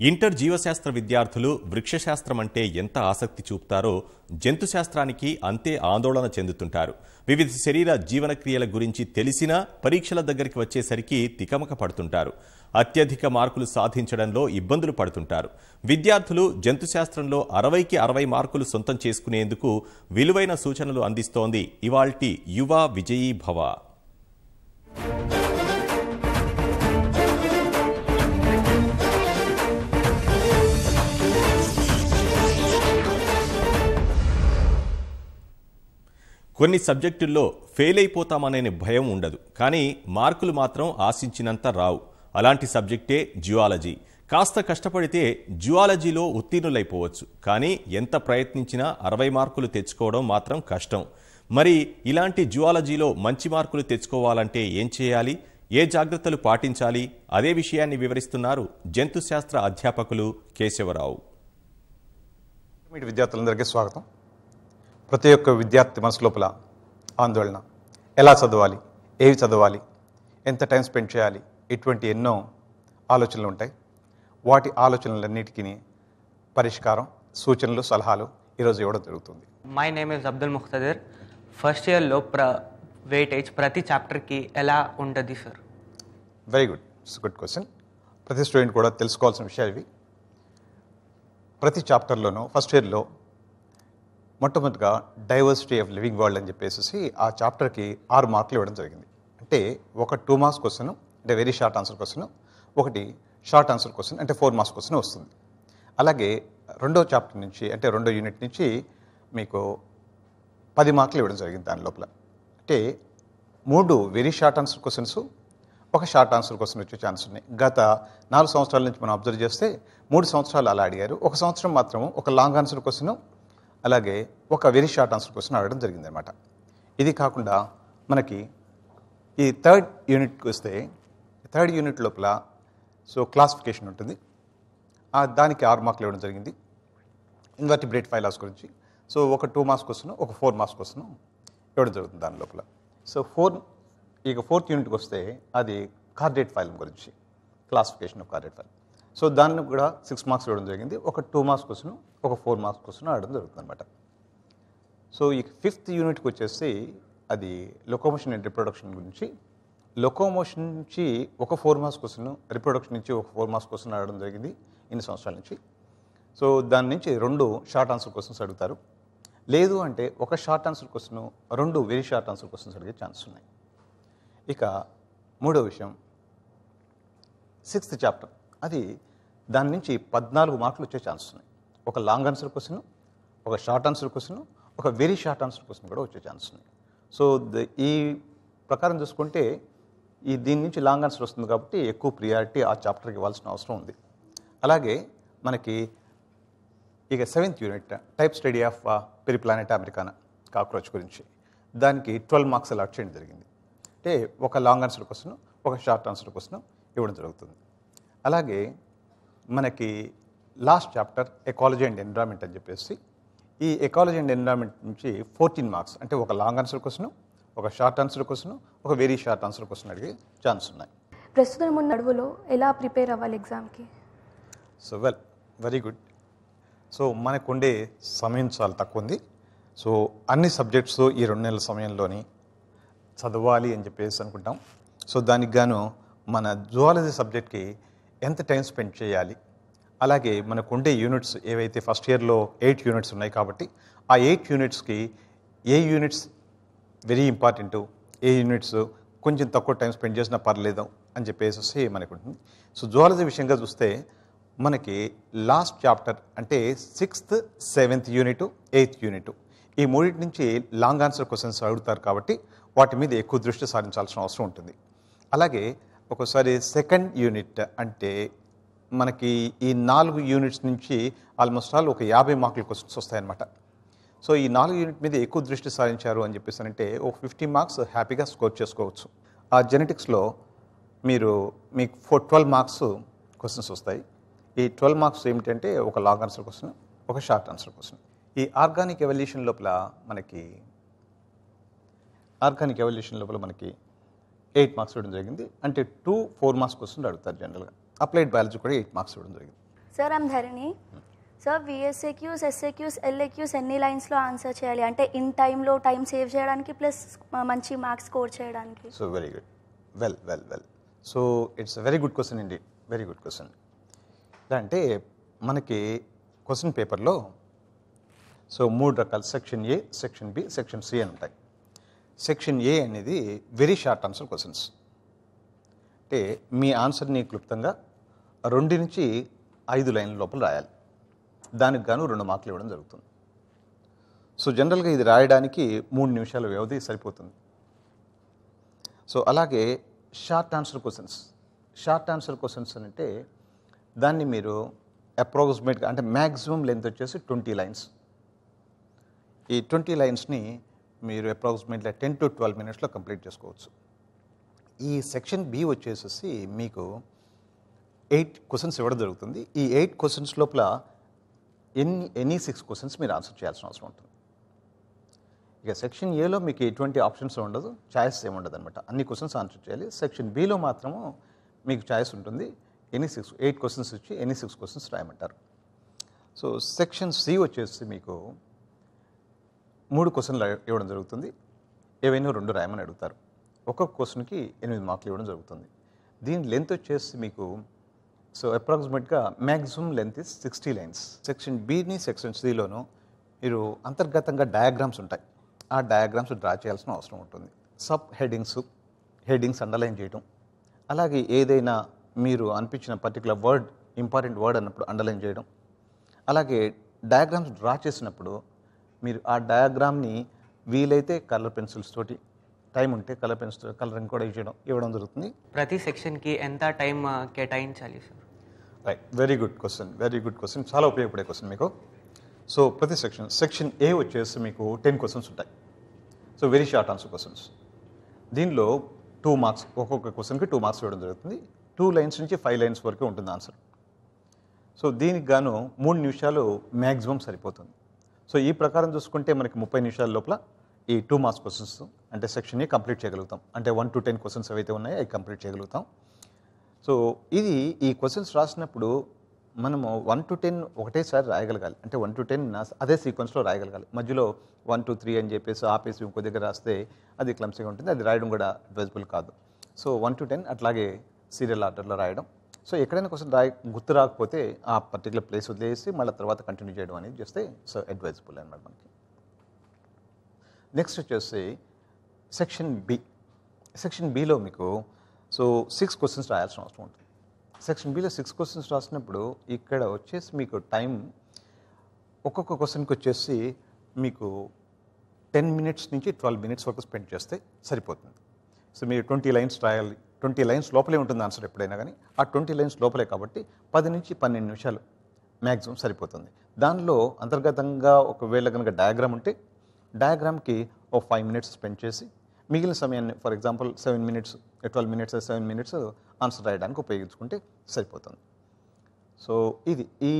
Inter జీవశాస్త్ర విద్యార్థులు వృక్షశాస్త్రం అంటే ఎంత ఆసక్తి చూపుతారో జంతు శాస్త్రానికి అంతే ఆందోళన చెందుతుంటారు. వివిధ శరీర జీవనక్రియల గురించి తెలిసినా పరీక్షల దగ్గరికి వచ్చేసరికి తికమక పడుతుంటారు. అత్యధిక మార్కులు సాధించడంలో ఇబ్బందులు పడుతుంటారు. విద్యార్థులు జంతుశాస్త్రంలో అరవైకి అరవై మార్కులు సొంతం చేసుకునేందుకు విలువైన సూచనలు అందిస్తోంది ఇవాల్టి యువ విజయీ భవ కొన్ని సబ్జెక్టుల్లో ఫెయిల్ అయిపోతామనే భయం ఉండదు కానీ మార్కులు మాత్రం ఆశించినంత రావు. అలాంటి సబ్జెక్టే జియాలజీ కాస్త కష్టపడితే జియాలజీలో ఉత్తీర్ణులైపోవచ్చు కానీ ఎంత ప్రయత్నించినా అరవై మార్కులు తెచ్చుకోవడం మాత్రం కష్టం. మరి ఇలాంటి జియాలజీలో మంచి మార్కులు తెచ్చుకోవాలంటే ఏం చేయాలి? ఏ జాగ్రత్తలు పాటించాలి? అదే విషయాన్ని వివరిస్తున్నారు జంతు శాస్త్ర అధ్యాపకులు కేశవరావు. విద్యార్థులందరికీ స్వాగతం. ప్రతి ఒక్క విద్యార్థి మనసు లోపల ఆందోళన. ఎలా చదవాలి? ఏవి చదవాలి? ఎంత టైం స్పెండ్ చేయాలి? ఇటువంటి ఎన్నో ఆలోచనలు ఉంటాయి. వాటి ఆలోచనలన్నిటికీ పరిష్కారం సూచనలు సలహాలు ఈరోజు ఇవ్వడం జరుగుతుంది. My name is Abdul Muktadir first ఇయర్లో ప్ర వెయిటేజ్ ప్రతి చాప్టర్కి ఎలా ఉంటుంది sir very good it's good question ప్రతి స్టూడెంట్ కూడా తెలుసుకోవాల్సిన విషయాలు ఇవి. ప్రతి చాప్టర్లోనూ ఫస్ట్ ఇయర్లో మొట్టమొదటిగా డైవర్సిటీ ఆఫ్ లివింగ్ వరల్డ్ అని చెప్పేసి ఆ చాప్టర్కి ఆరు మార్కులు ఇవ్వడం జరిగింది. అంటే ఒక టూ మార్క్స్ క్వశ్చన్ అంటే వెరీ షార్ట్ ఆన్సర్ క్వశ్చన్ ఒకటి షార్ట్ ఆన్సర్ క్వశ్చన్ అంటే ఫోర్ మార్క్స్ క్వశ్చన్ వస్తుంది. అలాగే రెండో చాప్టర్ నుంచి అంటే రెండో యూనిట్ నుంచి మీకు పది మార్కులు ఇవ్వడం జరిగింది దాని లోపల. అంటే మూడు వెరీ షార్ట్ ఆన్సర్ క్వశ్చన్స్ ఒక షార్ట్ ఆన్సర్ క్వశ్చన్ వచ్చే ఛాన్స్ ఉన్నాయి. గత నాలుగు సంవత్సరాల నుంచి మనం అబ్జర్వ్ చేస్తే మూడు సంవత్సరాలు అలా అడిగారు. ఒక సంవత్సరం మాత్రం ఒక లాంగ్ ఆన్సర్ క్వశ్చన్ అలాగే ఒక వెరీ షార్ట్ ఆన్సర్ క్వశ్చన్ అడగడం జరిగిందనమాట ఇది కాకుండా మనకి ఈ థర్డ్ యూనిట్కి వస్తే థర్డ్ యూనిట్ లోపల సో క్లాసిఫికేషన్ ఉంటుంది. దానికి ఆరు మార్కులు ఇవ్వడం జరిగింది. ఇన్వర్టిబ్రేట్ ఫైలాస్ గురించి. సో ఒక టూ మార్క్స్ క్వశ్చన్ ఒక ఫోర్ మార్క్స్ క్వశ్చన్ ఇవ్వడం జరుగుతుంది దాని లోపల. సో ఫోర్ ఇక ఫోర్త్ యూనిట్కి వస్తే అది కార్డేట్ ఫైల్ గురించి. Classification of chordate phyla so దాన్ని కూడా సిక్స్ మార్క్స్ ఇవ్వడం జరిగింది. ఒక టూ మార్క్స్ క్వశ్చన్ ఒక ఫోర్ మార్క్స్ క్వశ్చన్ అడగడం జరుగుతుంది అనమాట సో ఈ ఫిఫ్త్ యూనిట్కి వచ్చేసి అది లొకోమోషన్ అండ్ రిప్రొడక్షన్ గురించి. లొకోమోషన్ నుంచి ఒక ఫోర్ మార్క్స్ క్వశ్చన్ రిప్రొడక్షన్ నుంచి ఒక ఫోర్ మార్క్స్ క్వశ్చన్ అడగడం జరిగింది ఇన్ని సంవత్సరాల నుంచి. సో దాని నుంచి రెండు షార్ట్ ఆన్సర్ క్వశ్చన్స్ అడుగుతారు. లేదు అంటే ఒక షార్ట్ ఆన్సర్ క్వశ్చన్ రెండు వెరీ షార్ట్ ఆన్సర్ క్వశ్చన్స్ అడిగే ఛాన్స్ ఉన్నాయి. ఇక మూడో విషయం. సిక్స్త్ చాప్టర్ అది దాని నుంచి పద్నాలుగు మార్కులు వచ్చే ఛాన్స్ ఉన్నాయి. ఒక లాంగ్ ఆన్సర్ క్వశ్చన్ ఒక షార్ట్ ఆన్సర్ క్వశ్చన్ ఒక వెరీ షార్ట్ ఆన్సర్ క్వశ్చన్ కూడా వచ్చే ఛాన్స్ ఉన్నాయి. సో ద- ఈ ప్రకారం చూసుకుంటే ఈ దీని నుంచి లాంగ్ ఆన్సర్ వస్తుంది కాబట్టి ఎక్కువ ప్రియారిటీ ఆ చాప్టర్కి ఇవ్వాల్సిన అవసరం ఉంది. అలాగే మనకి ఇక seventh unit type study of Periplaneta americana cockroach గురించి. దానికి ట్వెల్వ్ మార్క్స్ అలాట్ చేయడం జరిగింది. అంటే ఒక లాంగ్ ఆన్సర్ క్వశ్చన్ ఒక షార్ట్ ఆన్సర్ క్వశ్చన్ ఇవ్వడం జరుగుతుంది. అలాగే మనకి last chapter ecology and environment అని చెప్పేసి ఈ ఎకాలజీ అండ్ ఎన్విరాన్మెంట్ నుంచి ఫోర్టీన్ మార్క్స్ అంటే ఒక లాంగ్ ఆన్సర్ క్వశ్చన్ ఒక షార్ట్ ఆన్సర్ క్వశ్చన్ ఒక వెరీ షార్ట్ ఆన్సర్ క్వశ్చన్ అడిగే ఛాన్స్ ఉన్నాయి. ప్రస్తుతం ఉన్న నడువులో ఎలా ప్రిపేర్ అవ్వాలి ఎగ్జామ్కి so well very good so మనకు ఉండే సమయం చాలా తక్కువ ఉంది సో అన్ని సబ్జెక్ట్స్ ఈ రెండు నెలల సమయంలోని చదవాలి అని చెప్పేసి అనుకుంటాం. సో దానికి గాను మన జువాలజీ సబ్జెక్ట్కి ఎంత టైం స్పెండ్ చేయాలి? అలాగే మనకు ఉండే యూనిట్స్ ఏవైతే ఫస్ట్ ఇయర్లో ఎయిట్ యూనిట్స్ ఉన్నాయి కాబట్టి ఆ ఎయిట్ యూనిట్స్కి ఏ యూనిట్స్ వెరీ ఇంపార్టెంట్? ఏ యూనిట్స్ కొంచెం తక్కువ టైం స్పెండ్ చేసినా పర్లేదు అని చెప్పేసి మనకు ఉంటుంది సో జువాలజీ విషయంగా చూస్తే మనకి లాస్ట్ చాప్టర్ అంటే sixth seventh unit eighth unit ఈ మూడింటి నుంచి లాంగ్ ఆన్సర్ క్వశ్చన్స్ అడుగుతారు కాబట్టి వాటి మీద ఎక్కువ దృష్టి సారించాల్సిన అవసరం ఉంటుంది. అలాగే ఒకసారి సెకండ్ యూనిట్ అంటే మనకి ఈ నాలుగు యూనిట్స్ నుంచి ఆల్మోస్ట్ ఆల్ ఒక యాభై మార్కులు వస్తాయన్నమాట. సో ఈ నాలుగు యూనిట్ మీద ఎక్కువ దృష్టి సారించారు అని చెప్పేసి అంటే ఒక ఫిఫ్టీ మార్క్స్ హ్యాపీగా స్కోర్ చేసుకోవచ్చు. ఆ జెనెటిక్స్లో మీరు మీకు ఫోర్ ట్వెల్వ్ మార్క్స్ క్వశ్చన్స్ వస్తాయి. ఈ ట్వెల్వ్ మార్క్స్ ఏమిటంటే ఒక లాంగ్ ఆన్సర్ క్వశ్చన్ ఒక షార్ట్ ఆన్సర్ క్వశ్చన్ ఈ ఆర్గానిక్ ఎవల్యూషన్ లోపల మనకి ఆర్గానిక్ ఎవల్యూషన్ లోపల మనకి ఎయిట్ మార్క్స్ ఇవ్వడం జరిగింది. అంటే టూ ఫోర్ మార్క్స్ క్వశ్చన్ అడుగుతారు జనరల్గా అప్లైడ్ బయాలజీ కూడా ఎయిట్ మార్క్స్ ఇవ్వడం జరిగింది. Sir I'm Dharani sir VSAQs SAQs LAQs ఎన్ని లైన్స్లో ఆన్సర్ చేయాలి? అంటే ఇన్ టైంలో టైం సేవ్ చేయడానికి ప్లస్ మంచి మార్క్స్ స్కోర్ చేయడానికి. So very good well well well so it's very good question అండి వెరీ గుడ్ క్వశ్చన్ అంటే మనకి క్వశ్చన్ పేపర్లో సో మూడు రకాల section A section B section C అని ఉంటాయి. సెక్షన్ ఏ అనేది వెరీ షార్ట్ ఆన్సర్ క్వశ్చన్స్. అంటే మీ ఆన్సర్ని క్లుప్తంగా రెండు నుంచి ఐదు లైన్ల లోపల రాయాలి. దానికి గాను రెండు మార్కులు ఇవ్వడం జరుగుతుంది. సో జనరల్గా ఇది రాయడానికి మూడు నిమిషాల వ్యవధి సరిపోతుంది. సో అలాగే short answer questions. Short answer questions అంటే దాన్ని మీరు అప్రాక్సిమేట్గా అంటే మ్యాక్సిమం లెంత్ వచ్చేసి ట్వంటీ లైన్స్. ఈ ట్వంటీ లైన్స్ని మీరు అప్రాక్సిమేట్లీ టెన్ టు ట్వెల్వ్ మినిట్స్లో కంప్లీట్ చేసుకోవచ్చు. ఈ సెక్షన్ బి వచ్చేసేసి మీకు ఎయిట్ క్వశ్చన్స్ ఇవ్వడం జరుగుతుంది. ఈ ఎయిట్ క్వశ్చన్స్ లోపల ఎన్ని ఎనీ సిక్స్ క్వశ్చన్స్ మీరు ఆన్సర్ చేయాల్సిన అవసరం ఉంటుంది. ఇక సెక్షన్ ఏలో మీకు ఎటువంటి ఆప్షన్స్ ఉండదు ఛాయిస్ ఏమి ఉండదు అనమాట అన్ని క్వశ్చన్స్ ఆన్సర్ చేయాలి. సెక్షన్ బిలో మాత్రము మీకు ఛాయిస్ ఉంటుంది. ఎనీ సిక్స్ ఎయిట్ క్వశ్చన్స్ ఇచ్చి ఎనీ సిక్స్ క్వశ్చన్స్ రాయమంటారు. సో సెక్షన్ సి వచ్చేసి మీకు మూడు క్వశ్చన్లు ఇవ్వడం జరుగుతుంది. ఏవైనా రెండు రాయమని అడుగుతారు. ఒక్కొక్క క్వశ్చన్కి ఎనిమిది మార్కులు ఇవ్వడం జరుగుతుంది. దీని లెంత్ వచ్చేసి మీకు సో అప్రాక్సిమేట్గా maximum length is sixty lines. Section బిని section సిలోను మీరు అంతర్గతంగా డయాగ్రామ్స్ ఉంటాయి. ఆ డయాగ్రామ్స్ డ్రా చేయాల్సిన అవసరం ఉంటుంది. సబ్ హెడ్డింగ్స్ హెడ్డింగ్స్ అండర్లైన్ చేయడం అలాగే ఏదైనా మీరు అనిపించిన పర్టికులర్ వర్డ్ ఇంపార్టెంట్ వర్డ్ అన్నప్పుడు అండర్లైన్ చేయడం. అలాగే డయాగ్రామ్స్ డ్రా చేసినప్పుడు మీరు ఆ డయాగ్రామ్ని వీలైతే కలర్ పెన్సిల్స్ తోటి టైం ఉంటే కలర్ పెన్సిల్స్ కలరింగ్ కూడా ఇవ్వడం ఇవ్వడం జరుగుతుంది. ప్రతి సెక్షన్కి ఎంత టైం కేటాయించాలి sir? Right very good question very good question చాలా ఉపయోగపడే క్వశ్చన్ మీకు. సో ప్రతి సెక్షన్ సెక్షన్ ఏ వచ్చేసి మీకు టెన్ క్వశ్చన్స్ ఉంటాయి. So very short answer questions. దీనిలో టూ మార్క్స్ ఒక్కొక్క క్వశ్చన్కి టూ మార్క్స్ ఇవ్వడం జరుగుతుంది. టూ లైన్స్ నుంచి ఫైవ్ లైన్స్ వరకు ఉంటుంది ఆన్సర్. సో దీనికి గాను మూడు నిమిషాలు మ్యాక్సిమం సరిపోతుంది. సో ఈ ప్రకారం చూసుకుంటే మనకి ముప్పై నిమిషాల లోపల ఈ టూ మార్క్స్ క్వశ్చన్స్ అంటే సెక్షన్ని కంప్లీట్ చేయగలుగుతాం. అంటే వన్ టు టెన్ క్వశ్చన్స్ ఏవైతే ఉన్నాయో అవి కంప్లీట్ చేయగలుగుతాం. సో ఇది ఈ క్వశ్చన్స్ రాసినప్పుడు మనము వన్ టు టెన్ ఒకటేసారి రాయగలగాలి. అంటే వన్ టు టెన్ అదే సీక్వెన్స్లో రాయగలగాలి. మధ్యలో వన్ టు త్రీ అని చెప్పేసి ఆపేసి ఇంకో దగ్గర రాస్తే అది క్లమ్సీగా ఉంటుంది. అది రాయడం కూడా అడ్వైజబుల్ కాదు. సో వన్ టు టెన్ అట్లాగే సీరియల్ ఆర్డర్లో రాయడం సో ఎక్కడైనా క్వశ్చన్ రాయ గుర్తు రాకపోతే ఆ పర్టికులర్ ప్లేస్ వదిలేసి మళ్ళీ తర్వాత కంటిన్యూ చేయడం అనేది చేస్తే సో అడ్వైజబుల్ అనమాట మనకి. నెక్స్ట్ వచ్చేసి సెక్షన్ బి సెక్షన్ బిలో మీకు సో సిక్స్ క్వశ్చన్స్ రాయాల్సిన అవసరం ఉంటుంది. సెక్షన్ బిలో సిక్స్ క్వశ్చన్స్ రాసినప్పుడు ఇక్కడ వచ్చేసి మీకు టైం ఒక్కొక్క క్వశ్చన్కి వచ్చేసి మీకు టెన్ మినిట్స్ నుంచి ట్వెల్వ్ మినిట్స్ వరకు స్పెండ్ చేస్తే సరిపోతుంది. సో మీరు ట్వంటీ లైన్స్ రాయాలి ట్వంటీ లైన్స్ లోపలే ఉంటుంది ఆన్సర్ ఎప్పుడైనా కానీ ఆ ట్వంటీ లైన్స్ లోపలే కాబట్టి పది నుంచి పన్నెండు నిమిషాలు మ్యాక్సిమం సరిపోతుంది. దానిలో అంతర్గతంగా ఒకవేళ కనుక డయాగ్రామ్ ఉంటే డయాగ్రామ్కి ఒక ఫైవ్ మినిట్స్ స్పెండ్ చేసి మిగిలిన సమయాన్ని for example seven minutes twelve minutes seven minutes answer రాయడానికి ఉపయోగించుకుంటే సరిపోతుంది. సో ఇది ఈ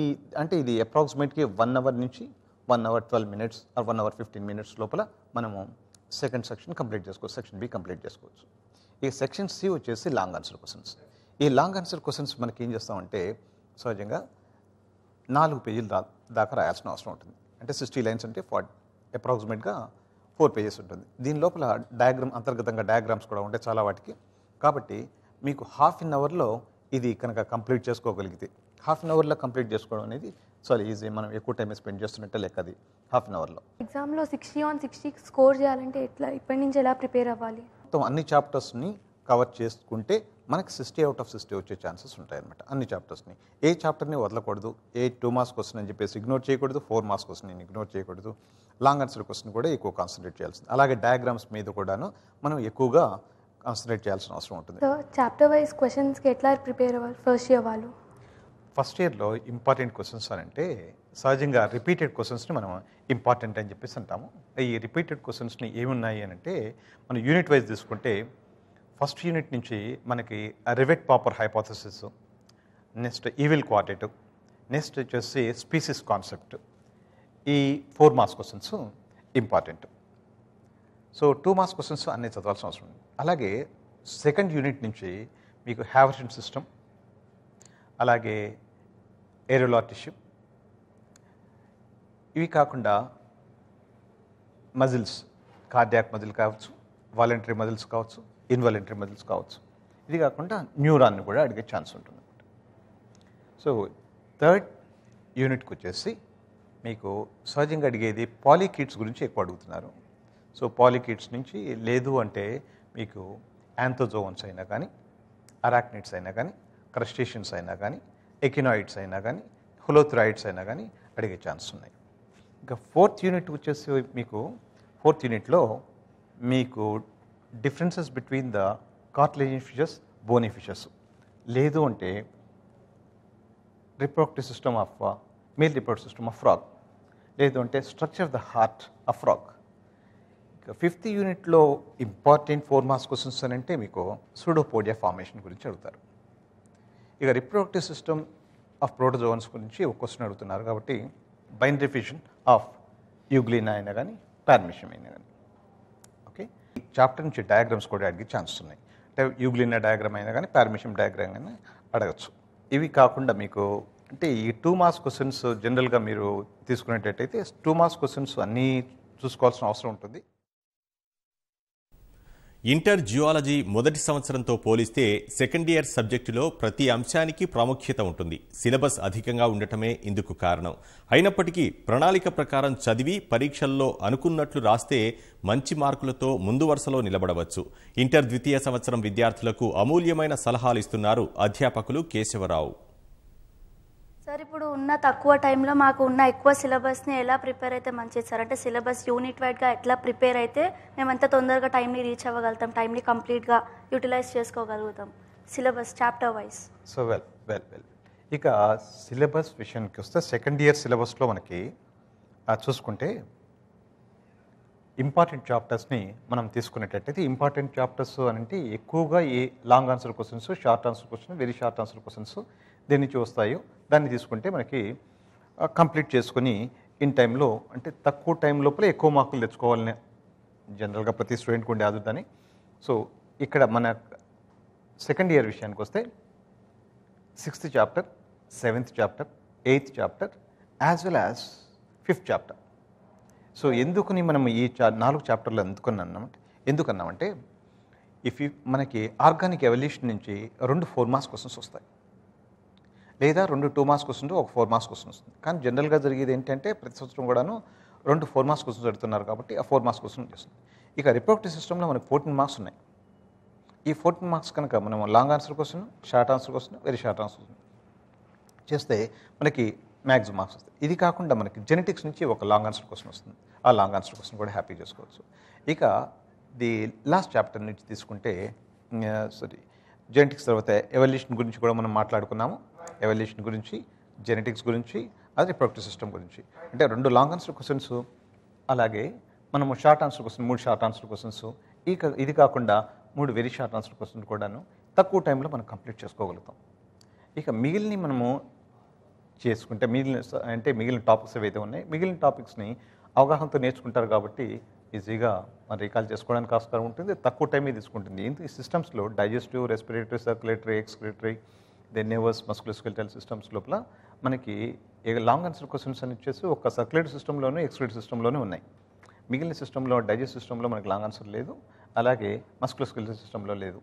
అంటే ఇది అప్రాక్సిమేట్గా వన్ అవర్ నుంచి one hour twelve minutes or one hour fifteen minutes లోపల మనము సెకండ్ సెక్షన్ కంప్లీట్ చేసుకోవచ్చు సెక్షన్ బి కంప్లీట్ చేసుకోవచ్చు. ఈ సెక్షన్ సి వచ్చేసి లాంగ్ ఆన్సర్ క్వశ్చన్స్. ఈ లాంగ్ ఆన్సర్ క్వశ్చన్స్ మనకి ఏం చేస్తామంటే సహజంగా నాలుగు పేజీలు దా దాకా రాయాల్సిన అవసరం ఉంటుంది. అంటే సిక్స్టీ లైన్స్ అంటే ఫార్టీ అప్రాక్సిమేట్గా ఫోర్ పేజెస్ ఉంటుంది. దీని లోపల డయాగ్రామ్ అంతర్గతంగా డయాగ్రామ్స్ కూడా ఉంటాయి చాలా వాటికి. కాబట్టి మీకు హాఫ్ ఎన్ అవర్లో ఇది కనుక కంప్లీట్ చేసుకోగలిగితే హాఫ్ అన్ అవర్లో కంప్లీట్ చేసుకోవడం అనేది చాలా ఈజీ. మనం ఎక్కువ టైం స్పెండ్ చేస్తున్నట్టే లెక్క అది హాఫ్ అన్ అవర్లో. ఎగ్జామ్లో సిక్స్టీ ఆన్ సిక్స్టీ స్కోర్ చేయాలంటే ఎట్లా ఇప్పటి నుంచి ఎలా ప్రిపేర్ అవ్వాలి? మొత్తం అన్ని చాప్టర్స్ని కవర్ చేసుకుంటే మనకి సిక్స్టీ అవుట్ ఆఫ్ సిక్స్టీ వచ్చే ఛాన్సెస్ ఉంటాయి అనమాట అన్ని చాప్టర్స్ని ఏ చాప్టర్ని వదలకూడదు? ఏ టూ మార్క్స్ క్వశ్చన్ అని చెప్పేసి ఇగ్నోర్ చేయకూడదు ఫోర్ మార్క్స్ క్వశ్చన్ ఇగ్నోర్ చేయకూడదు. లాంగ్ ఆన్సర్ క్వశ్చన్ కూడా ఎక్కువ కాన్సన్ట్రేట్ చేయాల్సింది. అలాగే డయాగ్రామ్స్ మీద కూడాను మనం ఎక్కువగా కాన్సన్ట్రేట్ చేయాల్సిన అవసరం ఉంటుంది. సో చాప్టర్ వైజ్ క్వశ్చన్స్కి ఎట్లా ప్రిపేర్ అవ్వాలి? ఫస్ట్ ఇయర్ వాళ్ళు? ఫస్ట్ ఇయర్లో ఇంపార్టెంట్ క్వశ్చన్స్ అని అంటే సహజంగా రిపీటెడ్ క్వశ్చన్స్ని మనం ఇంపార్టెంట్ అని చెప్పేసి అంటాము. ఈ రిపీటెడ్ క్వశ్చన్స్ని ఏమున్నాయి అని అంటే మనం యూనిట్ వైజ్ తీసుకుంటే ఫస్ట్ యూనిట్ నుంచి మనకి rivet popper hypothesis next evil quartet next వచ్చేసి స్పీసీస్ కాన్సెప్ట్ ఈ four marks questions important so two marks questions అన్నీ చదవాల్సిన అవసరం ఉంది. అలాగే సెకండ్ యూనిట్ నుంచి మీకు హ్యావర్షన్ సిస్టమ్ అలాగే ఏరోలా టిష్యూ ఇవి కాకుండా మజిల్స్ కార్డియాక్ మజిల్ కావచ్చు వాలంటరీ మజిల్స్ కావచ్చు ఇన్వాలంటరీ మజిల్స్ కావచ్చు. ఇది కాకుండా న్యూరాన్ని కూడా అడిగే ఛాన్స్ ఉంటుంది సో థర్డ్ యూనిట్కి వచ్చేసి మీకు సహజంగా అడిగేది పాలికిడ్స్ గురించి ఎక్కువ అడుగుతున్నారు. సో పాలికిడ్స్ నుంచి లేదు అంటే మీకు యాంథోజోన్స్ అయినా కానీ అరాక్నిడ్స్ అయినా కానీ క్రస్టేషన్స్ అయినా కానీ ఎకినాయిడ్స్ అయినా కానీ హులోథ్రాయిడ్స్ అయినా కానీ అడిగే ఛాన్స్ ఉన్నాయి. ఇంకా ఫోర్త్ యూనిట్ వచ్చేసి మీకు ఫోర్త్ యూనిట్లో మీకు differences between the cartilaginous fishes bony fishes లేదు అంటే reproductive system of male reproductive system of frog లేదు అంటే structure of the heart of frog ఇక ఫిఫ్త్ యూనిట్లో ఇంపార్టెంట్ ఫోర్ మార్క్స్ క్వశ్చన్స్ అని అంటే మీకు సూడోపోడియా ఫార్మేషన్ గురించి అడుగుతారు. ఇక రిప్రొడక్టివ్ సిస్టమ్ ఆఫ్ ప్రోటోజోన్స్ గురించి ఒక క్వశ్చన్ అడుగుతున్నారు కాబట్టి బైనరీ ఫిషన్ ఆఫ్ యూగ్లినా అయినా కానీ పార్మిషియం అయినా కానీ ఓకే? ఈ చాప్టర్ నుంచి డయాగ్రామ్స్ కూడా అడిగే ఛాన్స్ ఉన్నాయి. అంటే యూగ్లినా డయాగ్రామ్ అయినా కానీ పార్మిషియం డయాగ్రామ్ అయినా అడగచ్చు. ఇవి కాకుండా మీకు అంటే ఈ టూ మార్క్స్ క్వశ్చన్స్ జనరల్గా మీరు తీసుకునేటట్టయితే టూ మార్క్స్ క్వశ్చన్స్ అన్నీ చూసుకోవాల్సిన అవసరం ఉంటుంది. ఇంటర్ జియాలజీ మొదటి సంవత్సరంతో పోలిస్తే సెకండ్ ఇయర్ సబ్జెక్టులో ప్రతి అంశానికి ప్రాముఖ్యత ఉంటుంది. సిలబస్ అధికంగా ఉండటమే ఇందుకు కారణం. అయినప్పటికీ ప్రణాళిక ప్రకారం చదివి పరీక్షల్లో అనుకున్నట్లు రాస్తే మంచి మార్కులతో ముందు వరుసలో నిలబడవచ్చు. ఇంటర్ ద్వితీయ సంవత్సరం విద్యార్థులకు అమూల్యమైన సలహాలు ఇస్తున్నారు అధ్యాపకులు కేశవరావు. సార్ ఇప్పుడు ఉన్న తక్కువ టైంలో మాకు ఉన్న ఎక్కువ సిలబస్ని ఎలా ప్రిపేర్ అయితే మంచిది సార్? అంటే సిలబస్ యూనిట్ వైడ్గా ఎట్లా ప్రిపేర్ అయితే మేము ఎంత తొందరగా టైంని రీచ్ అవ్వగలుగుతాం టైంని కంప్లీట్గా యూటిలైజ్ చేసుకోగలుగుతాం syllabus chapter wise? So well well well. ఇక సిలబస్ విషయానికి వస్తే సెకండ్ ఇయర్ సిలబస్లో మనకి చూసుకుంటే ఇంపార్టెంట్ చాప్టర్స్ని మనం తీసుకునేటట్టయితే ఇంపార్టెంట్ చాప్టర్స్ అంటే ఎక్కువగా ఏ long answer questions short answer question very short answer questions దేని నుంచి వస్తాయో దాన్ని తీసుకుంటే మనకి కంప్లీట్ చేసుకొని ఇన్ టైంలో అంటే తక్కువ టైం లోపల ఎక్కువ మార్కులు తెచ్చుకోవాలని జనరల్గా ప్రతి స్టూడెంట్కి ఉండే ఆదుద్దని సో ఇక్కడ మన సెకండ్ ఇయర్ విషయానికి వస్తే sixth chapter seventh chapter eighth chapter as well as fifth chapter. So ఎందుకుని మనం ఈ చా నాలుగు చాప్టర్లు ఎందుకున్నామంటే ఎందుకన్నామంటే ఇఫ్ యూ మనకి ఆర్గానిక్ ఎవల్యూషన్ నుంచి రెండు ఫోర్ మార్క్స్ క్వశ్చన్స్ వస్తాయి. లేదా రెండు టూ మార్క్స్ క్వశ్చన్ ఒక ఫోర్ మార్క్స్ క్వశ్చన్ వస్తుంది. కానీ జనరల్గా జరిగేది ఏంటంటే ప్రతి సంవత్సరం కూడాను రెండు ఫోర్ మార్క్స్ క్వశ్చన్స్ పెడుతున్నారు కాబట్టి ఆ ఫోర్ మార్క్స్ క్వశ్చన్ చేస్తుంది. ఇక రిప్రొడక్టివ్ సిస్టంలో మనకి ఫోర్టీన్ మార్క్స్ ఉన్నాయి. ఈ ఫోర్టీన్ మార్క్స్ కనుక మనం long answer question short answer question very short answer question చేస్తే మనకి మ్యాక్సిమం మార్క్స్ వస్తాయి. ఇది కాకుండా మనకి జెనెటిక్స్ నుంచి ఒక లాంగ్ ఆన్సర్ క్వశ్చన్ వస్తుంది. ఆ లాంగ్ ఆన్సర్ క్వశ్చన్ కూడా హ్యాపీ చేసుకోవచ్చు. ఇక ది లాస్ట్ చాప్టర్ నుంచి తీసుకుంటే సారీ జెనెటిక్స్ తర్వాత ఎవల్యూషన్ గురించి కూడా మనం మాట్లాడుకున్నాము. ఎవల్యూషన్ గురించి జెనెటిక్స్ గురించి అదే ప్రొడక్టివ్ సిస్టమ్ గురించి. అంటే రెండు లాంగ్ ఆన్సర్ క్వశ్చన్స్ అలాగే మనము షార్ట్ ఆన్సర్ క్వశ్చన్ మూడు షార్ట్ ఆన్సర్ క్వశ్చన్స్ ఈ ఇది కాకుండా మూడు వెరీ షార్ట్ ఆన్సర్ క్వశ్చన్ కూడాను తక్కువ టైంలో మనం కంప్లీట్ చేసుకోగలుగుతాం. ఇక మిగిలిన మనము చేసుకుంటే మిగిలిన అంటే మిగిలిన టాపిక్స్ ఏవైతే ఉన్నాయి మిగిలిన టాపిక్స్ని అవగాహనతో నేర్చుకుంటారు కాబట్టి ఈజీగా మనం రీకాల్ చేసుకోవడానికి ఆస్కారం ఉంటుంది. తక్కువ టైమే తీసుకుంటుంది. ఇంత ఈ సిస్టమ్స్లో digestive respiratory circulatory excretory then nervous musculoskeletal systems లోపల మనకి లాంగ్ ఆన్సర్ క్వశ్చన్స్ అని వచ్చేసి ఒక సర్క్యులేటరీ సిస్టంలోనే ఎక్స్క్రిటరీ సిస్టంలోనే ఉన్నాయి. మిగిలిన సిస్టంలో డైజెస్ట్ సిస్టంలో మనకి లాంగ్ ఆన్సర్ లేదు. అలాగే మస్కులస్కెల్టల్ సిస్టంలో లేదు.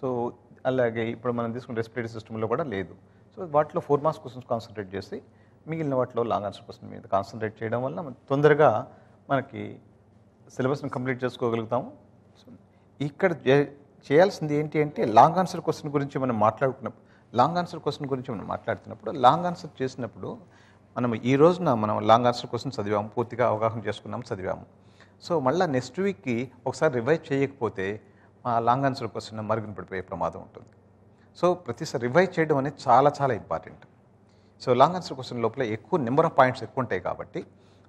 సో అలాగే ఇప్పుడు మనం తీసుకున్న రెస్పిరేటరీ సిస్టంలో కూడా లేదు. సో వాటిలో ఫోర్ మార్క్స్ క్వశ్చన్స్ కాన్సన్ట్రేట్ చేసి మిగిలిన వాటిలో లాంగ్ ఆన్సర్ క్వశ్చన్ మీద కాన్సన్ట్రేట్ చేయడం వల్ల తొందరగా మనకి సిలబస్ని కంప్లీట్ చేసుకోగలుగుతాము. ఇక్కడ చే- చేయాల్సింది ఏంటి అంటే లాంగ్ ఆన్సర్ క్వశ్చన్ గురించి మనం మాట్లాడుకున్నప్పుడు లాంగ్ ఆన్సర్ క్వశ్చన్ గురించి మనం మాట్లాడుతున్నప్పుడు లాంగ్ ఆన్సర్ చేసినప్పుడు మనం ఈ రోజున మనం లాంగ్ ఆన్సర్ క్వశ్చన్ చదివాము పూర్తిగా అవగాహన చేసుకున్నాము చదివాము. సో మళ్ళీ నెక్స్ట్ వీక్కి ఒకసారి రివైజ్ చేయకపోతే ఆ లాంగ్ ఆన్సర్ క్వశ్చన్ మరుగున పడిపోయే ప్రమాదం ఉంటుంది. సో ప్రతిసారి రివైజ్ చేయడం అనేది చాలా చాలా important. So long answer question లోపల ఎక్కువ నెంబర్ ఆఫ్ పాయింట్స్ ఎక్కువ ఉంటాయి కాబట్టి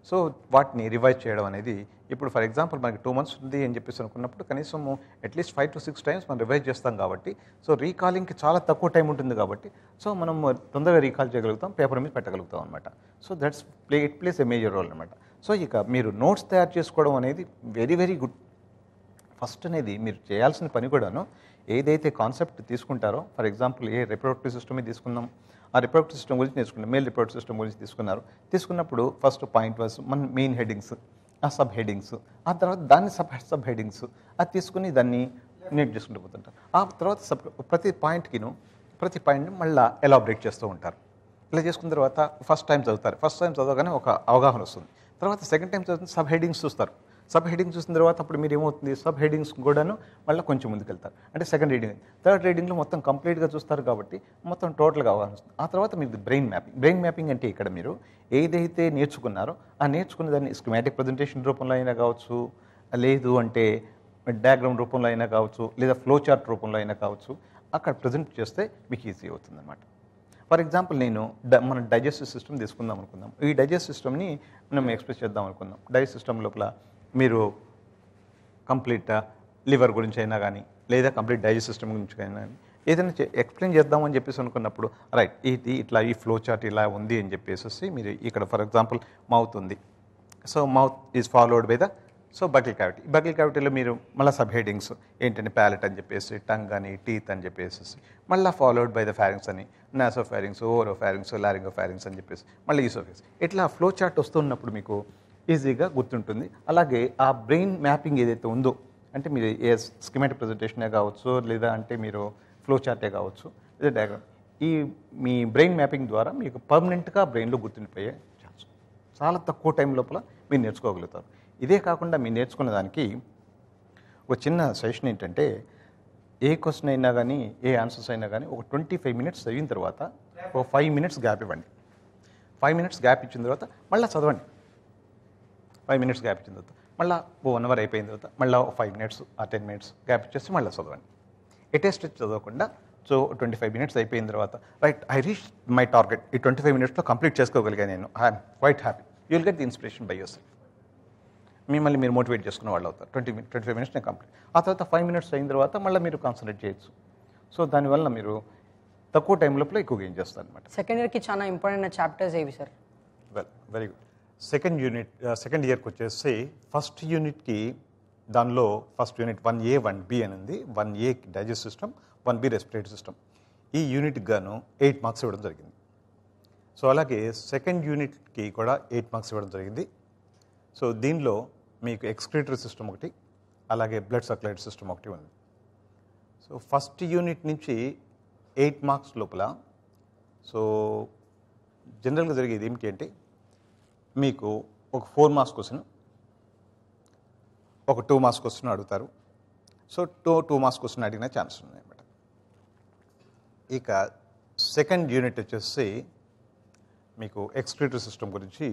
సో వాటిని రివైజ్ చేయడం అనేది ఇప్పుడు ఫర్ ఎగ్జాంపుల్ మనకి టూ మంత్స్ ఉంది అని చెప్పేసి అనుకున్నప్పుడు కనీసం at least five to six times మనం రివైజ్ చేస్తాం కాబట్టి సో రీకాలింగ్కి చాలా తక్కువ టైం ఉంటుంది కాబట్టి సో మనం తొందరగా రీకాల్ చేయగలుగుతాం పేపర్ మీద పెట్టగలుగుతాం అనమాట so that's play it places a major role అనమాట సో ఇక మీరు నోట్స్ తయారు చేసుకోవడం అనేది వెరీ వెరీ గుడ్. ఫస్ట్ అనేది మీరు చేయాల్సిన పని కూడాను ఏదైతే కాన్సెప్ట్ తీసుకుంటారో ఫర్ ఎగ్జాంపుల్ ఏ రిప్రొడక్టివ్ సిస్టమే తీసుకుందాం ఆ రిప్రొడక్టివ్ సిస్టమ్ గురించి నేర్చుకున్నారు మేల్ రిప్రొడక్టివ్ సిస్టమ్ గురించి తీసుకున్నారు. తీసుకున్నప్పుడు ఫస్ట్ పాయింట్ వాజ్ మన మెయిన్ హెడ్డింగ్స్ ఆ సబ్ హెడ్డింగ్స్ ఆ తర్వాత దాన్ని సబ్ సబ్ హెడ్డింగ్స్ అది తీసుకుని దాన్ని నేట్ చేసుకుంటూ పోతుంటారు. ఆ తర్వాత సబ్ ప్రతి పాయింట్కిను ప్రతి పాయింట్ని మళ్ళీ ఎలాబరేట్ చేస్తూ ఉంటారు. ఇలా చేసుకున్న తర్వాత ఫస్ట్ టైం చదువుతారు. ఫస్ట్ టైం చదవగానే ఒక అవగాహన వస్తుంది. తర్వాత సెకండ్ టైం చదువుతుంది సబ్ హెడ్డింగ్స్ చూస్తారు. సబ్ హెడింగ్ చూసిన తర్వాత అప్పుడు మీరు ఏమవుతుంది? సబ్ హెడింగ్స్ కూడాను మళ్ళీ కొంచెం ముందుకెళ్తారు. అంటే సెకండ్ రీడింగ్. థర్డ్ రీడింగ్లో మొత్తం కంప్లీట్గా చూస్తారు కాబట్టి మొత్తం టోటల్గా అవ్వాల్సింది ఆ తర్వాత మీకు బ్రెయిన్ మ్యాపింగ్. బ్రెయిన్ మ్యాపింగ్ అంటే ఇక్కడ మీరు ఏదైతే నేర్చుకున్నారో ఆ నేర్చుకున్న దాన్ని స్కిమాటిక్ ప్రజెంటేషన్ రూపంలో అయినా కావచ్చు లేదు అంటే డయాగ్రామ్ రూపంలో అయినా కావచ్చు లేదా ఫ్లో చార్ట్ రూపంలో అయినా కావచ్చు అక్కడ ప్రజెంట్ చేస్తే మీకు ఈజీ అవుతుంది అనమాట ఫర్ ఎగ్జాంపుల్ నేను డ- మన డైజెస్టివ్ సిస్టమ్ తీసుకుందాం అనుకుందాం. ఈ డైజెస్ట్ సిస్టమ్ని మనం ఎక్స్ప్రెస్ చేద్దాం అనుకుందాం. డైజెస్ట్ సిస్టమ్ లోపల మీరు కంప్లీట్ లివర్ గురించి అయినా కానీ లేదా కంప్లీట్ డైజెస్ట్ సిస్టమ్ గురించి అయినా కానీ ఏదైనా ఎక్స్ప్లెయిన్ చేద్దామని చెప్పేసి అనుకున్నప్పుడు రైట్ ఇది ఇట్లా ఈ ఫ్లో చార్ట్ ఇలా ఉంది అని చెప్పేసి మీరు ఇక్కడ ఫర్ ఎగ్జాంపుల్ మౌత్ ఉంది. So mouth is followed by the so buccal cavity. Buccal క్యావిటీలో మీరు మళ్ళీ సబ్ హెడింగ్స్ ఏంటంటే ప్యాలెట్ అని చెప్పేసి టంగ్ అని టీత్ అని చెప్పేసి మళ్ళీ ఫాలోడ్ బై ద ఫ్యారింగ్స్ అని nasopharynx oropharynx laryngopharynx అని చెప్పేసి మళ్ళీ ఈసోఫిక్స్ ఇట్లా ఫ్లో చార్ట్ వస్తున్నప్పుడు మీకు ఈజీగా గుర్తుంటుంది. అలాగే ఆ బ్రెయిన్ మ్యాపింగ్ ఏదైతే ఉందో అంటే మీరు ఏ స్కిమాటిక్ ప్రజెంటేషనే కావచ్చు లేదా అంటే మీరు ఫ్లో చార్టే కావచ్చు లేదా డయాగ్రామ్ ఈ మీ బ్రెయిన్ మ్యాపింగ్ ద్వారా మీకు పర్మనెంట్గా బ్రెయిన్లో గుర్తుండిపోయే ఛాన్స్. చాలా తక్కువ టైం లోపల మీరు నేర్చుకోగలుగుతారు. ఇదే కాకుండా మీరు నేర్చుకున్న దానికి ఒక చిన్న సజెషన్ ఏంటంటే ఏ క్వశ్చన్ అయినా కానీ ఏ ఆన్సర్స్ అయినా కానీ ఒక ట్వంటీ ఫైవ్ మినిట్స్ చదివిన తర్వాత ఒక ఫైవ్ మినిట్స్ గ్యాప్ ఇవ్వండి. ఫైవ్ మినిట్స్ గ్యాప్ ఇచ్చిన తర్వాత మళ్ళీ చదవండి. ఫైవ్ మినిట్స్ గ్యాప్ ఇచ్చిన తర్వాత మళ్ళీ ఓ వన్ అవర్ అయిపోయిన తర్వాత మళ్ళీ ఫైవ్ మినిట్స్ ఆ టెన్ మినిట్స్ గ్యాప్ ఇచ్చేసి మళ్ళీ చదవండి. ఎటే స్టెచ్ చదవకుండా సో ట్వంటీ ఫైవ్ మినిట్స్ అయిపోయిన తర్వాత right I reach my target ఈ ట్వంటీ ఫైవ్ మినిట్స్లో కంప్లీట్ చేసుకోగలిగాను నేను. I'm quite happy you will get the inspiration by yourself మిమ్మల్ని మీరు మోటివేట్ చేసుకున్న వాళ్ళు అవుతారు. ట్వంటీ ట్వంటీ ఫైవ్ మినిట్స్ నేను కంప్లీట్. ఆ తర్వాత ఫైవ్ మినిట్స్ అయిన తర్వాత మళ్ళీ మీరు కాన్సన్ట్రేట్ చేయొచ్చు. సో దానివల్ల మీరు తక్కువ టైం లోపల ఎక్కువ గెయిన్ చేస్తారు అనమాట సెకండ్ ఇయర్కి చాలా ఇంపార్టెంట్ చాప్టర్స్ ఏవి sir well very good second unit second ఇయర్కి వచ్చేసి ఫస్ట్ యూనిట్కి దానిలో first unit one A one B అని ఉంది. One A digest system one B respiratory system ఈ యూనిట్కి గాను ఎయిట్ మార్క్స్ ఇవ్వడం జరిగింది. సో అలాగే సెకండ్ యూనిట్కి కూడా ఎయిట్ మార్క్స్ ఇవ్వడం జరిగింది. సో దీనిలో మీకు ఎక్స్క్రిటరీ సిస్టమ్ ఒకటి అలాగే బ్లడ్ సర్క్యులేటరీ సిస్టమ్ ఒకటి ఉంది. సో ఫస్ట్ యూనిట్ నుంచి ఎయిట్ మార్క్స్ లోపల సో జనరల్గా జరిగేది ఏమిటి అంటే మీకు ఒక ఫోర్ మార్క్స్ క్వశ్చన్ ఒక టూ మార్క్స్ క్వశ్చన్ అడుగుతారు. So two two marks question అడిగిన ఛాన్స్ ఉన్నాయి అనమాట ఇక సెకండ్ యూనిట్ వచ్చేసి మీకు ఎక్స్క్రిటివ్ సిస్టమ్ గురించి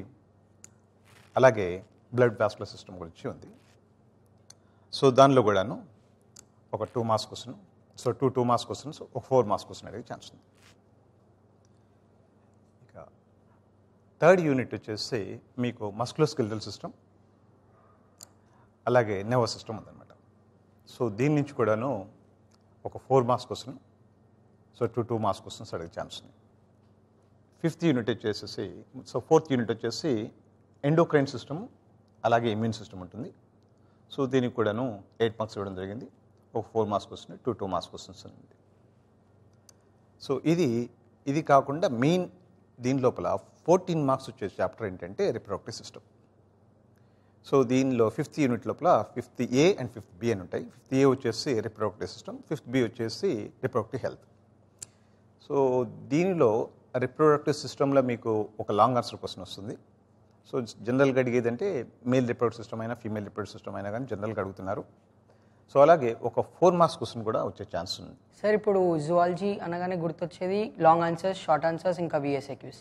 అలాగే బ్లడ్ వాస్కులర్ సిస్టమ్ గురించి ఉంది. సో దానిలో కూడాను ఒక two marks question so two two marks questions ఒక ఫోర్ మార్క్స్ క్వశ్చన్ అడిగే ఛాన్స్ ఉంది ఇక థర్డ్ యూనిట్ వచ్చేసి మీకు మస్కులోస్కెలిటల్ సిస్టమ్ అలాగే నెర్వస్ సిస్టమ్ ఉందన్నమాట. సో దీని నుంచి కూడాను ఒక four marks question so two two marks questions అడిగే ఛాన్స్ ఉంది. ఫిఫ్త్ యూనిట్ వచ్చేసి సో ఫోర్త్ యూనిట్ వచ్చేసి ఎండోక్రైన్ సిస్టమ్ అలాగే ఇమ్యూన్ సిస్టమ్ ఉంటుంది. సో దీనికి కూడాను ఎయిట్ మార్క్స్ ఇవ్వడం జరిగింది. ఒక four marks question two two marks questions ఉంది సో ఇది ఇది కాకుండా మెయిన్ దీని లోపల ఫోర్టీన్ మార్క్స్ వచ్చే చాప్టర్ ఏంటంటే రిప్రొడక్టివ్ సిస్టమ్. సో దీనిలో ఫిఫ్త్ యూనిట్ లోపల fifth A and fifth B అని ఉంటాయి. ఫిఫ్త్ ఏ వచ్చేసి రిప్రొడక్టివ్ సిస్టమ్ ఫిఫ్త్ బి వచ్చేసి రిప్రొడక్టివ్ హెల్త్. సో దీనిలో రిప్రొడక్టివ్ సిస్టంలో మీకు ఒక లాంగ్ ఆన్సర్ క్వశ్చన్ వస్తుంది. సో జనరల్గా అడిగేదంటే మేల్ రిప్రొడక్టివ్ సిస్టమ్ అయినా ఫీమేల్ రిప్రొడక్టివ్ సిస్టమ్ అయినా కానీ జనరల్గా అడుగుతున్నారు. సో అలాగే ఒక ఫోర్ మార్క్స్ క్వశ్చన్ కూడా వచ్చే ఛాన్స్ ఉంది. సార్ ఇప్పుడు జువాలజీ అనగానే గుర్తొచ్చేది లాంగ్ ఆన్సర్స్ షార్ట్ ఆన్సర్స్ ఇంకా VSAQs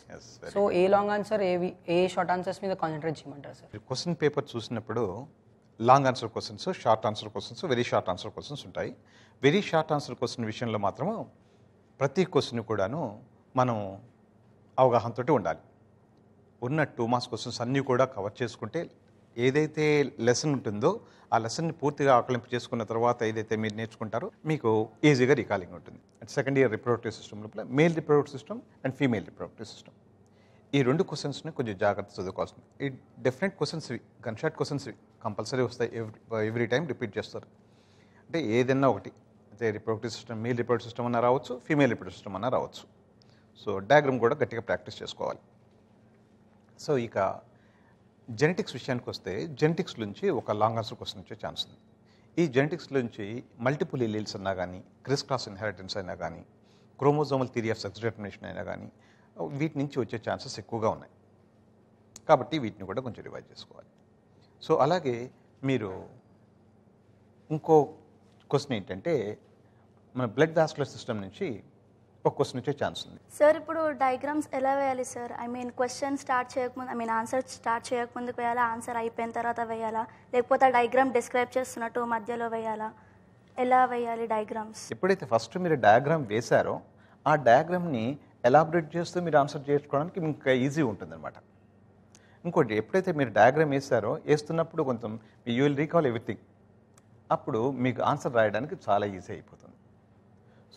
so A long answer A A short answers మీద కాన్సన్ట్రేట్ చేయమంటారు సార్ క్వశ్చన్ పేపర్ చూసినప్పుడు long answer questions short answer questions very short answer questions ఉంటాయి. వెరీ షార్ట్ ఆన్సర్ క్వశ్చన్ విషయంలో మాత్రము ప్రతి question కూడాను మనం అవగాహనతోటి ఉండాలి. ఉన్న టూ మార్క్స్ క్వశ్చన్స్ అన్నీ కూడా కవర్ చేసుకుంటే ఏదైతే లెసన్ ఉంటుందో ఆ లెసన్ని పూర్తిగా ఆకలింపు చేసుకున్న తర్వాత ఏదైతే మీరు నేర్చుకుంటారో మీకు ఈజీగా రికాలింగ్ ఉంటుంది. And second year reproductive system లోపల male reproductive system and female reproductive system ఈ రెండు క్వశ్చన్స్ని కొంచెం జాగ్రత్త చదువుకోవాల్సింది ఈ definite questions gun shot questions compulsory వస్తాయి ఎవ్రీ ఎవ్రీ టైం రిపీట్ చేస్తారు. అంటే ఏదైనా ఒకటి అంటే reproductive system male reproductive system అన్నా రావచ్చు ఫీమేల్ రిప్రొడక్టివ్ సిస్టమ్ అన్న రావచ్చు. సో డయాగ్రామ్ కూడా గట్టిగా ప్రాక్టీస్ చేసుకోవాలి. సో ఇక జెనెటిక్స్ విషయానికి వస్తే జెనెటిక్స్ నుంచి ఒక లాంగ్ ఆన్సర్ క్వశ్చన్ వచ్చే ఛాన్స్ ఉంది. ఈ జెనెటిక్స్ నుంచి మల్టిపుల్ ఇలీల్స్ అన్నా కానీ క్రిస్ క్రాస్ ఇన్హెరిటెన్స్ అయినా కానీ chromosomal theory of sex determination అయినా కానీ వీటి నుంచి వచ్చే ఛాన్సెస్ ఎక్కువగా ఉన్నాయి. కాబట్టి వీటిని కూడా కొంచెం రివైజ్ చేసుకోవాలి. సో అలాగే మీరు ఇంకో క్వశ్చన్ ఏంటంటే మన బ్లడ్ వాస్కులర్ సిస్టమ్ నుంచి ఒక క్వశ్చన్ వచ్చే ఛాన్స్ ఉంది. సార్ ఇప్పుడు డయాగ్రామ్స్ ఎలా వేయాలి sir I mean question start చేయకముందు ఐ మీన్ ఆన్సర్ స్టార్ట్ చేయకముందుకు వేయాలా? ఆన్సర్ అయిపోయిన తర్వాత వేయాలా? లేకపోతే ఆ డయాగ్రామ్ డిస్క్రైబ్ చేస్తున్నట్టు మధ్యలో వేయాలా? ఎలా వేయాలి డయాగ్రామ్స్ ఎప్పుడైతే ఫస్ట్ మీరు డయాగ్రామ్ వేశారో ఆ డయాగ్రామ్ని ఎలాబరేట్ చేస్తూ మీరు ఆన్సర్ చేసుకోవడానికి ఇంకా ఈజీ ఉంటుందన్నమాట. ఇంకోటి ఎప్పుడైతే మీరు డయాగ్రామ్ వేస్తారో వేస్తున్నప్పుడు కొంచెం యూ విల్ రీకాల్ ఎవ్రీథింగ్ అప్పుడు మీకు ఆన్సర్ రాయడానికి చాలా ఈజీ అయిపోతుంది.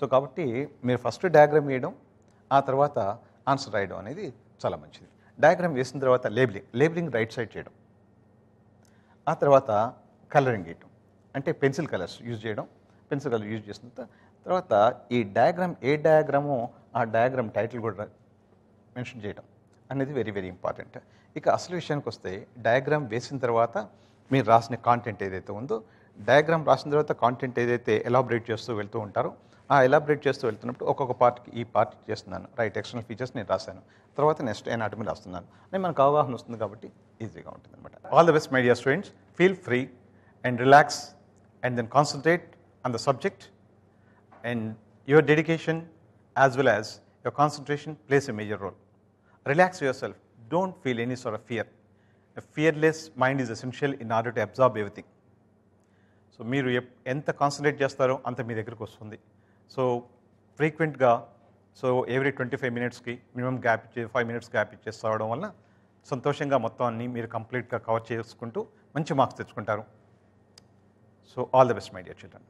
సో కాబట్టి మీరు ఫస్ట్ డయాగ్రామ్ వేయడం ఆ తర్వాత ఆన్సర్ రాయడం అనేది చాలా మంచిది. డయాగ్రామ్ వేసిన తర్వాత లేబులింగ్ లేబులింగ్ రైట్ సైడ్ చేయడం. ఆ తర్వాత కలరింగ్ వేయటం. అంటే పెన్సిల్ కలర్స్ యూజ్ చేయడం. పెన్సిల్ కలర్ యూజ్ చేసిన తర్వాత- ఈ డయాగ్రామ్ ఏ డయాగ్రామో ఆ డయాగ్రామ్ టైటిల్ కూడా మెన్షన్ చేయడం అనేది వెరీ వెరీ ఇంపార్టెంట్ ఇక అసలు విషయానికి వస్తే డయాగ్రామ్ వేసిన తర్వాత మీరు రాసిన కాంటెంట్ ఏదైతే ఉందో డయాగ్రామ్ రాసిన తర్వాత కాంటెంట్ ఏదైతే ఎలాబరేట్ చేస్తూ వెళ్తూ ఉంటారో ఎలాబరేట్ చేస్తూ వెళ్తున్నప్పుడు ఒక్కొక్క పార్ట్కి ఈ పార్ట్ చేస్తున్నాను. రైట్ ఎక్స్టర్నల్ ఫీచర్స్ నేను రాశాను. తర్వాత నెక్స్ట్ ఎనాటమీ రాస్తున్నాను. అని మనకు అవగాహన వస్తుంది కాబట్టి ఈజీగా ఉంటుంది అనమాట all the best my dear students feel free and relax and then concentrate on the subject and your dedication as well as your concentration places a major role relax yourself don't feel any sort of fear fearless mind is essential in order to absorb everything so మీరు ఎంత concentrate చేస్తారో అంత మీ దగ్గరికి వస్తుంది. So ఫ్రీక్వెంట్గా so every twenty five మినిట్స్కి minimum gap ఇచ్చే five minutes gap ఇచ్చేసి చదవడం వల్ల సంతోషంగా మొత్తం అన్ని మీరు కంప్లీట్గా కవర్ చేసుకుంటూ మంచి మార్క్స్ తెచ్చుకుంటారు. So all the best my dear children